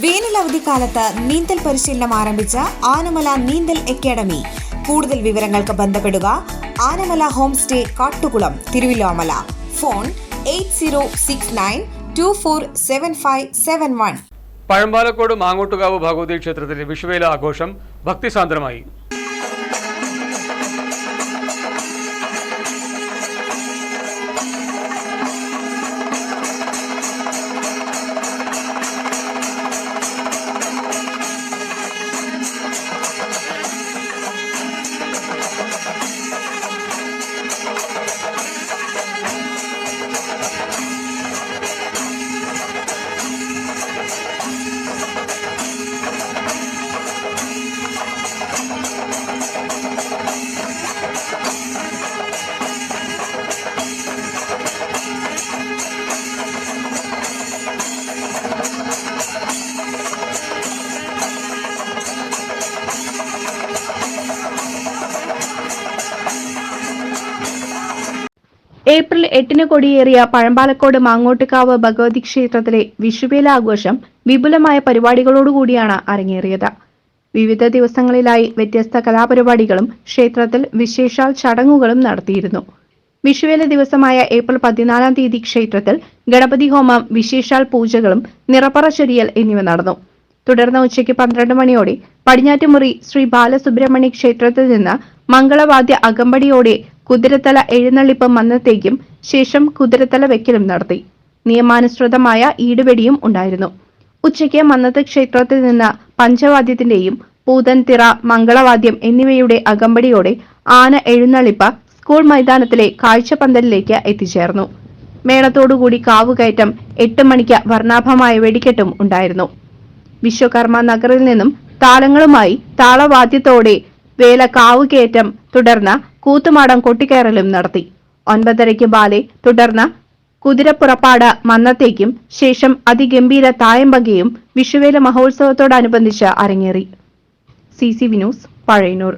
വേനൽ അവധിക്കാലത്ത് നീന്തൽ പരിശീലനം ആരംഭിച്ച ആനമല നീന്തൽ അക്കാദമി. കൂടുതൽ വിവരങ്ങൾക്ക് ബന്ധപ്പെടുക Anamala home stay Kattukulam Thiruvilwamala. Phone eight zero six nine two four seven five seven one. Pazhambalakode Mangottukavu Bhagavathi ക്ഷേത്രത്തിലെ വിഷുവേല ആഘോഷം ഭക്തിസാന്ദ്രമായി ഏപ്രിൽ എട്ടിന് കൊടിയേറിയ പഴമ്പാലക്കോട് മാങ്ങോട്ടുകാവ് ഭഗവതി ക്ഷേത്രത്തിലെ വിഷുവേല ആഘോഷം വിപുലമായ പരിപാടികളോടുകൂടിയാണ് അരങ്ങേറിയത്. വിവിധ ദിവസങ്ങളിലായി വ്യത്യസ്ത കലാപരിപാടികളും ക്ഷേത്രത്തിൽ വിശേഷാൽ ചടങ്ങുകളും നടത്തിയിരുന്നു. വിഷുവേല ദിവസമായ ഏപ്രിൽ പതിനാലാം തീയതി ക്ഷേത്രത്തിൽ ഗണപതി ഹോമം വിശേഷാൽ പൂജകളും നിറപ്പറ ചൊരിയൽ എന്നിവ നടന്നു. തുടർന്ന് ഉച്ചയ്ക്ക് പന്ത്രണ്ട് മണിയോടെ പടിഞ്ഞാറ്റുമുറി ശ്രീ ബാലസുബ്രഹ്മണ്യ ക്ഷേത്രത്തിൽ നിന്ന് മംഗളവാദ്യ അകമ്പടിയോടെ കുതിരത്തല എഴുന്നള്ളിപ്പ് മന്നത്തേക്കും ശേഷം കുതിരത്തല വെക്കലും നടത്തി. നിയമാനുസൃതമായ ഈടുവെടിയും ഉണ്ടായിരുന്നു. ഉച്ചയ്ക്ക് മന്നത്ത് ക്ഷേത്രത്തിൽ നിന്ന് പഞ്ചവാദ്യത്തിന്റെയും പൂതൻ തിറ മംഗളവാദ്യം എന്നിവയുടെ അകമ്പടിയോടെ ആന എഴുന്നള്ളിപ്പ് സ്കൂൾ മൈതാനത്തിലെ കാഴ്ചപന്തലിലേക്ക് എത്തിച്ചേർന്നു. മേളത്തോടുകൂടി കാവുകയറ്റം എട്ട് മണിക്ക് വർണാഭമായ വെടിക്കെട്ടും ഉണ്ടായിരുന്നു. വിശ്വകർമ്മ നഗറിൽ നിന്നും താളങ്ങളുമായി താളവാദ്യത്തോടെ വേല കാവുകയറ്റം തുടർന്ന് കൂത്തുമാടം കൊട്ടിക്കയറലും നടത്തി. ഒൻപതരയ്ക്ക് ബാലെ തുടർന്ന് കുതിരപ്പുറപ്പാട് മന്നത്തേക്കും ശേഷം അതിഗംഭീര തായമ്പകയും വിഷുവേല മഹോത്സവത്തോടനുബന്ധിച്ച് അരങ്ങേറി. C C Vinoos Pazhayannur.